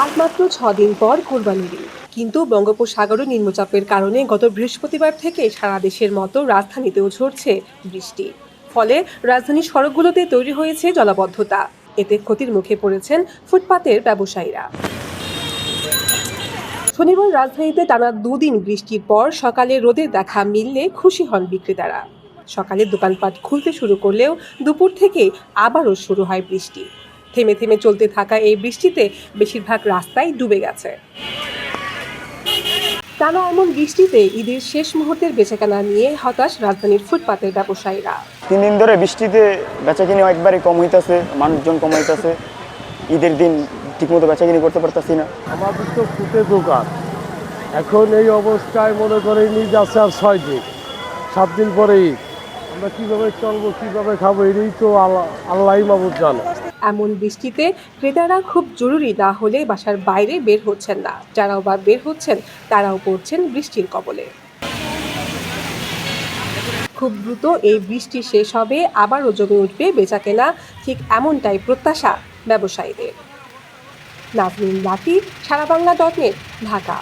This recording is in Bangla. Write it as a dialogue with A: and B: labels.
A: আজ মাত্র ছ দিন পর কোরবানির ঈদ কিন্তু বঙ্গোপসাগরে নিম্নচাপের কারণে গত বৃহস্পতিবার থেকে সারা দেশের মতো রাজধানীতেও ঝরছে বৃষ্টি। ফলে রাজধানীর সড়কগুলোতে তৈরি হয়েছে জলাবদ্ধতা। এতে ক্ষতির মুখে পড়েছেন ফুটপাতের ব্যবসায়ীরা। শনিবার রাজধানীতে টানা দুদিন বৃষ্টির পর সকালে রোদের দেখা মিললে খুশি হন বিক্রেতারা। সকালে দোকানপাট খুলতে শুরু করলেও দুপুর থেকে আবারও শুরু হয় বৃষ্টি। থেমে থেমে চলতে থাকা এই বৃষ্টিতে বেশিরভাগ রাস্তায় ডুবে গেছে। টানা এমন বৃষ্টিতে ঈদের শেষ মুহূর্তের বেচাকেনা নিয়ে হতাশ রাজধানীর ফুটপাতের ব্যবসায়ীরা।
B: তিন দিন ধরে বৃষ্টিতে বেচা কিনি একবারে কম হইতেছে মানুষজন কম হইতাছে। ঈদের দিন ঠিকমতো বেচা কিনি করতে পারতাছি না।
C: আমাদের তো ফুটে দোকান। এখন এই অবস্থায় মনে করে নিয়ে যাচ্ছে আর ছয় দিন সাত দিন পরে ঈদ। আমরা কীভাবে চলবো কীভাবে খাব এটাই তো আল্লাহ আল্লাহ মাবুদ জানে।
A: এমন বৃষ্টিতে ক্রেতারা খুব জরুরি না হলে বাসার বাইরে বের হচ্ছেন না। যারাও বা বের হচ্ছেন, তারাও পড়ছেন বৃষ্টির কবলে। খুব দ্রুত এই বৃষ্টি শেষ হবে, আবারও জমে উঠবে বেচাকেনা, ঠিক এমনটাই প্রত্যাশা ব্যবসায়ীদের। Nazmin Lati Sara Bangla dot net, Dhaka.